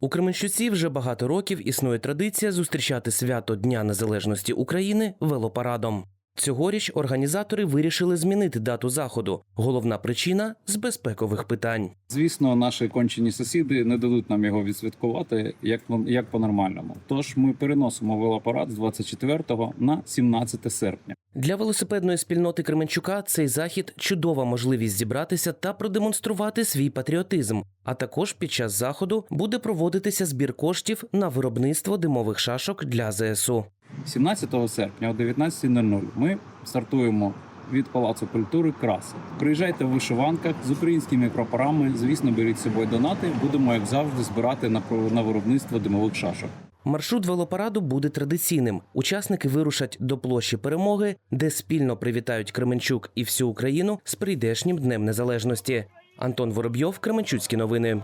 У Кременчуці вже багато років існує традиція зустрічати свято Дня Незалежності України велопарадом. Цьогоріч організатори вирішили змінити дату заходу. Головна причина з безпекових питань. Звісно, наші кончені сусіди не дадуть нам його відсвяткувати як, як по-нормальному. Тож ми переносимо велопарад з 24 на 17 серпня. Для велосипедної спільноти Кременчука цей захід чудова можливість зібратися та продемонструвати свій патріотизм. А також під час заходу буде проводитися збір коштів на виробництво димових шашок для ЗСУ. 17 серпня о 19.00 ми стартуємо від Палацу культури Краси. Приїжджайте в вишиванках з українськими прапорами. Звісно, беріть з собою донати. Будемо, як завжди, збирати на, виробництво димових шашок. Маршрут велопараду буде традиційним. Учасники вирушать до площі перемоги, де спільно привітають Кременчук і всю Україну з прийдешнім днем незалежності. Антон Воробйов, Кременчуцькі новини.